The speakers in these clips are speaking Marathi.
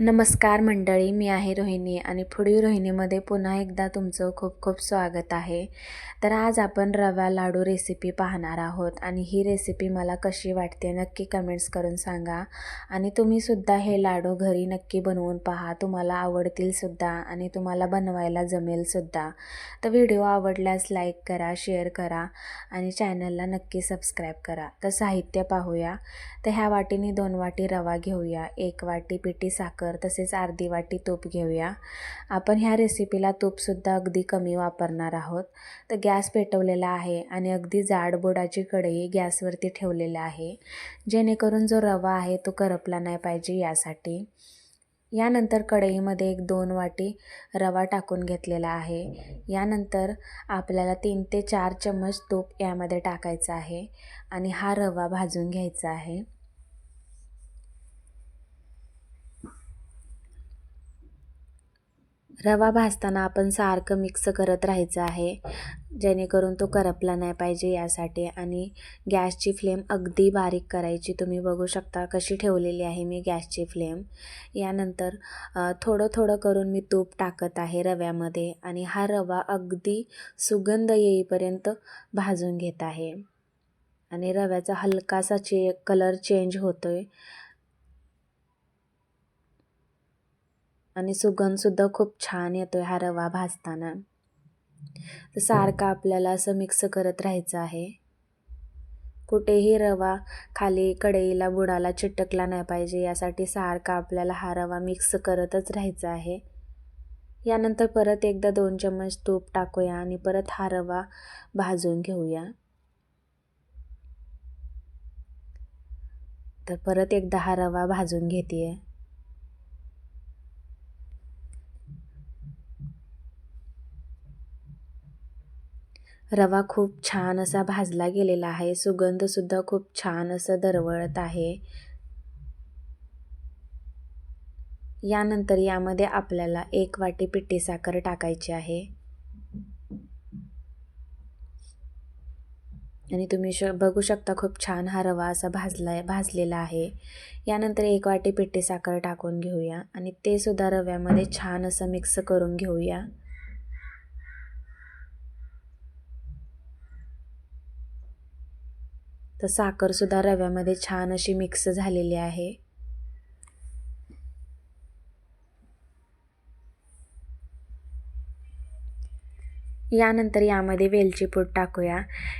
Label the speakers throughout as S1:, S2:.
S1: नमस्कार मंडळी मी आहे रोहिणी आणि पुढील रोहिणीमध्ये पुन्हा एकदा तुमचं खूप खूप स्वागत आहे. तर आज आपण रवा लाडू रेसिपी पाहणार आहोत आणि ही रेसिपी मला कशी वाटते नक्की कमेंट्स करून सांगा. आणि तुम्हीसुद्धा हे लाडू घरी नक्की बनवून पहा. तुम्हाला आवडतीलसुद्धा आणि तुम्हाला बनवायला जमेलसुद्धा तर व्हिडिओ आवडल्यास लाईक करा शेअर करा आणि चॅनलला नक्की सबस्क्राईब करा. तर साहित्य पाहूया. तर ह्या वाटीने दोन वाटी रवा घेऊया. एक वाटी पिठी साखर तसेच अर्धी वाटी तूप घेऊया. आपण ह्या रेसिपीला तूपसुद्धा अगदी कमी वापरणार आहोत. तर गॅस पेटवलेला आहे आणि अगदी जाड बुडाची कढई गॅसवरती ठेवलेला आहे. जेणेकरून जो रवा आहे तो करपला नाही पाहिजे यासाठी. यानंतर कढईमध्ये एक दोन वाटी रवा टाकून घेतलेला आहे. यानंतर आपल्याला तीन ते चार चम्मच तूप यामध्ये टाकायचं आहे आणि हा रवा भाजून घ्यायचा आहे. रवा भाजताना आपण सारखं मिक्स करत राहायचं आहे. जेणेकरून तो करपला नाही पाहिजे यासाठी. आणि गॅसची फ्लेम अगदी बारीक करायची. तुम्ही बघू शकता कशी ठेवलेली आहे मी गॅसची फ्लेम. यानंतर थोडं थोडं करून मी तूप टाकत आहे रव्यामध्ये. आणि हा रवा अगदी सुगंध येईपर्यंत भाजून घेत आहे. आणि रव्याचा हलकासा चे कलर चेंज होतो आहे आणि सुगंधसुद्धा खूप छान येतो आहे हा रवा भाजताना. तर सारखा आपल्याला असं मिक्स करत राहायचं आहे. कुठेही रवा खाली कढईला बुडाला चिटकला नाही पाहिजे यासाठी सारखा आपल्याला हा रवा मिक्स करतच राहायचा आहे. यानंतर परत एकदा दोन चम्मच तूप टाकूया आणि परत हा रवा भाजून घेऊया. तर परत एकदा हा रवा भाजून घेते रवा खूप छान असा भाजला गेलेला आहे. सुगंधसुद्धा खूप छान असं दरवळत आहे. यानंतर यामध्ये आपल्याला एक वाटी पिठी साखर टाकायची आहे. आणि तुम्ही श बघू शकता खूप छान हा रवा असा भाजला भाजलेला आहे. यानंतर एक वाटी पिठी साखर टाकून घेऊया. आणि ते सुद्धा रव्यामध्ये छान असं मिक्स करून घेऊया. तर साखरसुद्धा रव्यामध्ये छान अशी मिक्स झालेली आहे. यानंतर यामध्ये वेलची पूड टाकूया.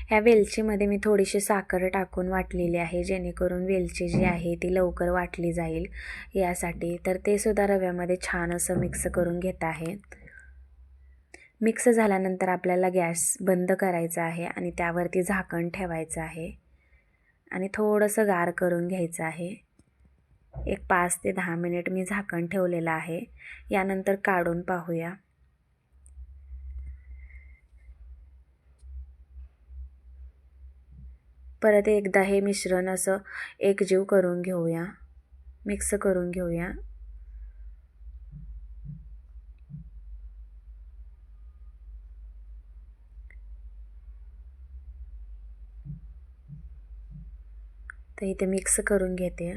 S1: ह्या वेलचीमध्ये मी थोडीशी साखर टाकून वाटलेली आहे जेणेकरून वेलची जी आहे ती लवकर वाटली जाईल. यासाठी तर ते सुद्धा रव्यामध्ये छान असं मिक्स करून घेत आहे. मिक्स झाल्यानंतर आपल्याला गॅस बंद करायचा आहे आणि त्यावरती झाकण ठेवायचं आहे. आणि थोडंसं गार करून घ्यायचं आहे. एक पाच ते दहा मिनिट मी झाकण ठेवलेलं आहे. यानंतर काढून पाहूया. परत एकदा हे मिश्रण असं एकजीव करून घेऊया. मिक्स करून घेऊया. तर इथे मिक्स करून घेते.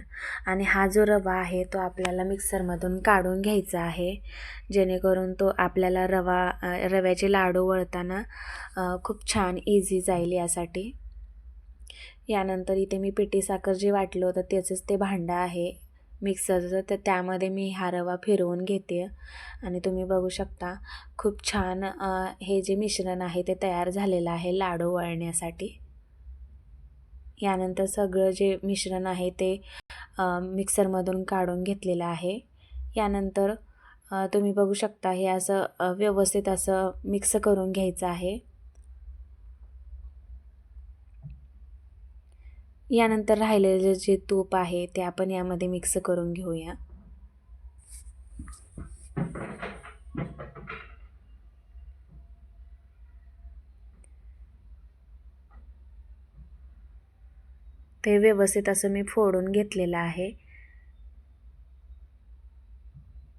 S1: आणि हा जो रवा आहे तो आपल्याला मिक्सरमधून काढून घ्यायचा आहे. जेणेकरून तो आपल्याला रवा रव्याचे लाडू वळताना खूप छान इझी जाईल यासाठी. यानंतर इथे मी पिठी साखर जे वाटलं होतं त्याचंच ते भांडं आहे मिक्सरचं तर त्यामध्ये मी हा रवा फिरवून घेते. आणि तुम्ही बघू शकता खूप छान हे जे मिश्रण आहे ते तयार झालेलं आहे लाडू वळण्यासाठी. यानंतर सगळं जे मिश्रण आहे ते मिक्सरमधून काढून घेतलेलं आहे. यानंतर तुम्ही बघू शकता हे असं व्यवस्थित असं मिक्स करून घ्यायचं आहे. यानंतर राहिलेलं जे तूप आहे ते आपण यामध्ये मिक्स करून घेऊया. ते व्यवस्थित असं मी फोडून घेतलेलं आहे.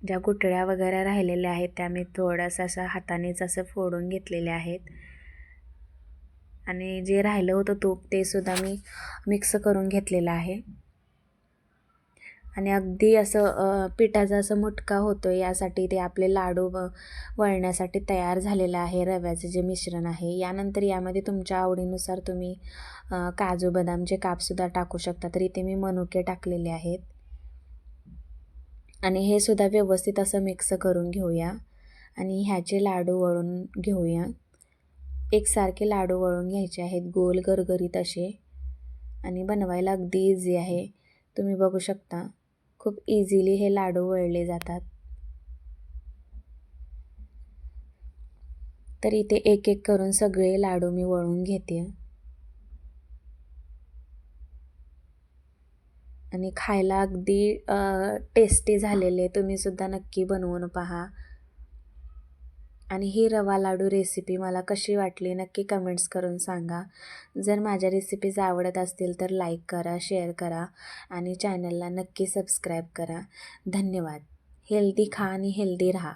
S1: ज्या गुटळ्या वगैरे राहिलेल्या आहेत त्या मी थोडंसं असं हातानेच असं फोडून घेतलेल्या आहेत. आणि जे राहिलं होतं तूप ते सुद्धा मी मिक्स करून घेतलेलं आहे. आणि अगदी असं पिठाचा असं मुटका होतो यासाठी ते आपले लाडू व वळण्यासाठी तयार झालेलं आहे रव्याचं जे मिश्रण आहे. यानंतर यामध्ये तुमच्या आवडीनुसार तुम्ही काजू बदामचे कापसुद्धा टाकू शकता. तर इथे मी मनुके टाकलेले आहेत. आणि हे सुद्धा व्यवस्थित असं मिक्स करून घेऊया. आणि ह्याचे लाडू वळून घेऊया. एकसारखे लाडू वळून घ्यायचे आहेत गोल गरगरीत असे. आणि बनवायला अगदी इझी आहे. तुम्ही बघू शकता. खूप इझिली हे लाडू वळले जातात. तर इथे एक एक करून सगळे लाडू मी वळून घेते. आणि खायला अगदी टेस्टी झालेले तुम्ही सुद्धा नक्की बनवून पहा. आणि ही रवा लाडू रेसिपी मला कशी वाटली नक्की कमेंट्स करून सांगा. जर माझ्या रेसिपीज आवडत असतील तर लाईक करा शेअर करा आणि चॅनलला नक्की सबस्क्राईब करा. धन्यवाद. हेल्दी खा आणि हेल्दी राहा.